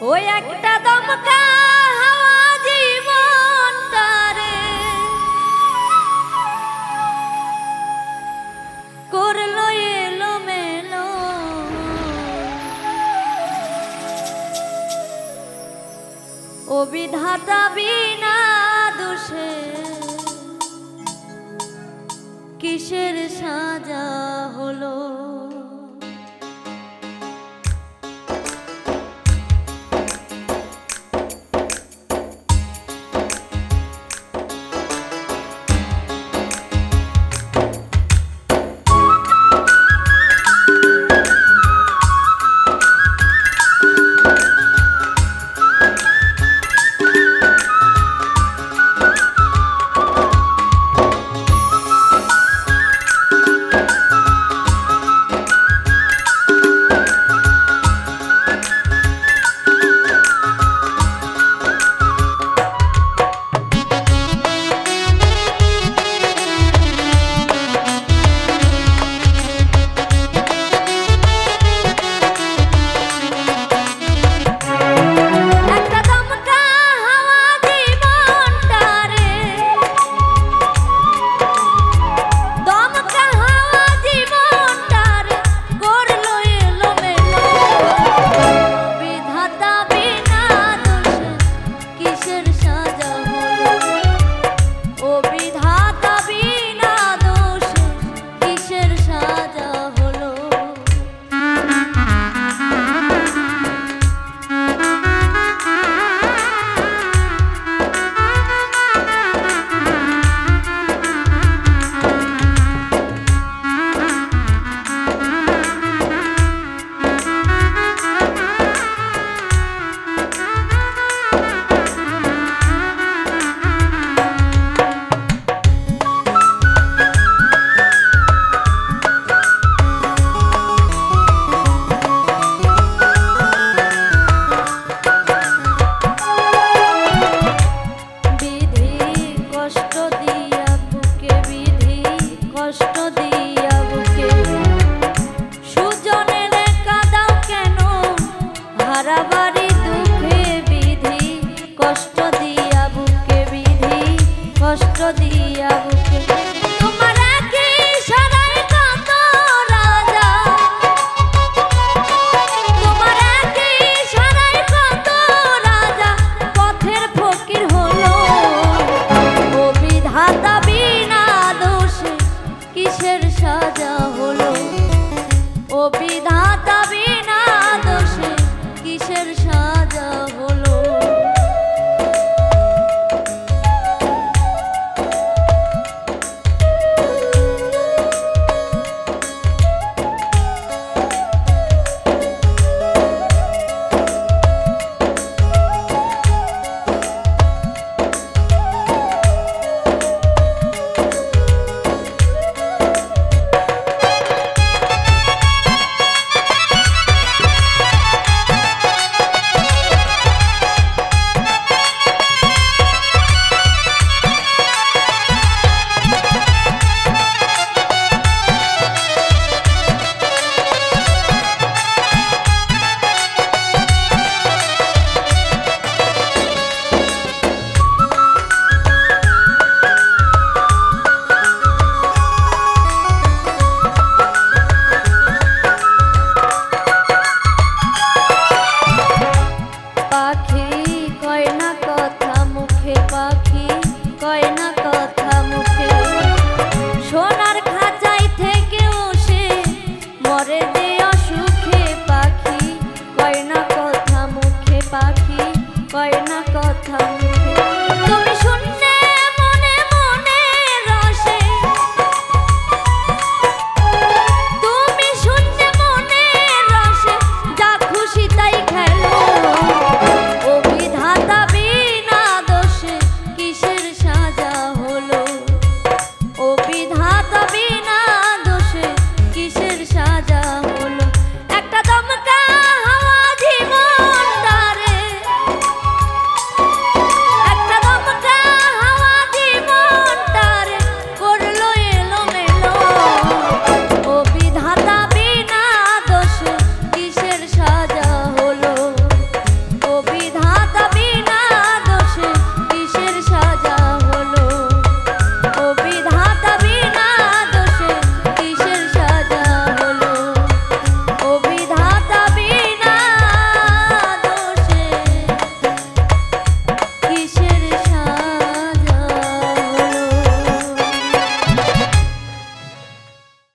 ওই একটা দমকা হাওয়া জীবন তারে। করল এলো মেলো ও বিধাতা বিনা দোষে কিসের সাজা হলো? কিসের সাজা?